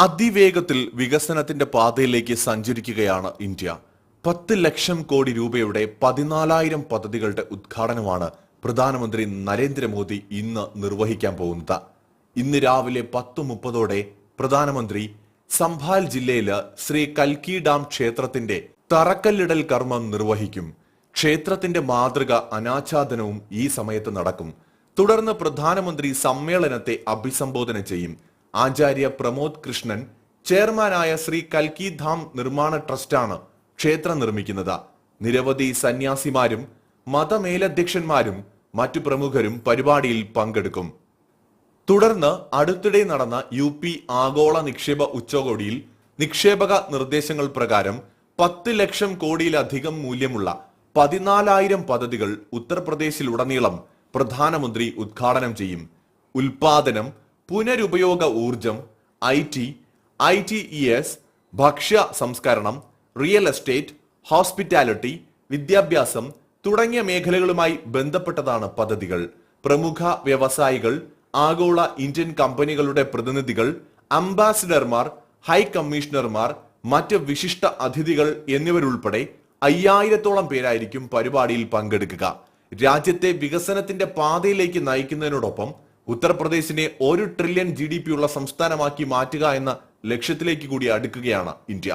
അതിവേഗത്തിൽ വികസനത്തിന്റെ പാതയിലേക്ക് സഞ്ചരിക്കുകയാണ് ഇന്ത്യ. പത്ത് ലക്ഷം കോടി രൂപയുടെ പതിനാലായിരം പദ്ധതികളുടെ ഉദ്ഘാടനമാണ് പ്രധാനമന്ത്രി നരേന്ദ്രമോദി ഇന്ന് നിർവഹിക്കാൻ പോകുന്നത്. ഇന്ന് രാവിലെ പത്ത് മുപ്പതോടെ പ്രധാനമന്ത്രി സംഭാൽ ജില്ലയിൽ ശ്രീ കൽക്കി ഡാം ക്ഷേത്രത്തിന്റെ തറക്കല്ലിടൽ കർമ്മം നിർവഹിക്കും. ക്ഷേത്രത്തിന്റെ മാതൃക അനാച്ഛാദനവും ഈ സമയത്ത് നടക്കും. തുടർന്ന് പ്രധാനമന്ത്രി സമ്മേളനത്തെ അഭിസംബോധന ചെയ്യും. ആചാര്യ പ്രമോദ് കൃഷ്ണൻ ചെയർമാനായ ശ്രീ കൽക്കി ധാം നിർമ്മാണ ട്രസ്റ്റാണ് ക്ഷേത്രം നിർമ്മിക്കുന്നത്. നിരവധി സന്യാസിമാരും മതമേലധ്യക്ഷന്മാരും മറ്റു പ്രമുഖരും പരിപാടിയിൽ പങ്കെടുക്കും. തുടർന്ന് അടുത്തിടെ നടന്ന യു പി ആഗോള നിക്ഷേപ ഉച്ചകോടിയിൽ നിക്ഷേപക നിർദ്ദേശങ്ങൾ പ്രകാരം പത്ത് ലക്ഷം കോടിയിലധികം മൂല്യമുള്ള പതിനാലായിരം പദ്ധതികൾ ഉത്തർപ്രദേശിലുടനീളം പ്രധാനമന്ത്രി ഉദ്ഘാടനം ചെയ്യും. ഉൽപാദനം പുനരുപയോഗ ഊർജം I T I T E S ഭക്ഷ്യ സംസ്കരണം റിയൽ എസ്റ്റേറ്റ് ഹോസ്പിറ്റാലിറ്റി വിദ്യാഭ്യാസം തുടങ്ങിയ മേഖലകളുമായി ബന്ധപ്പെട്ടതാണ് പദ്ധതികൾ. പ്രമുഖ വ്യവസായികൾ ആഗോള ഇന്ത്യൻ കമ്പനികളുടെ പ്രതിനിധികൾ അംബാസിഡർമാർ ഹൈ കമ്മീഷണർമാർ മറ്റ് വിശിഷ്ട അതിഥികൾ എന്നിവരുൾപ്പെടെ അയ്യായിരത്തോളം പേരായിരിക്കും പരിപാടിയിൽ പങ്കെടുക്കുക. രാജ്യത്തെ വികസനത്തിന്റെ പാതയിലേക്ക് നയിക്കുന്നതിനോടൊപ്പം ഉത്തർപ്രദേശിനെ ഒരു ട്രില്യൺ ജി ഉള്ള സംസ്ഥാനമാക്കി മാറ്റുക എന്ന ലക്ഷ്യത്തിലേക്ക് കൂടി അടുക്കുകയാണ് ഇന്ത്യ.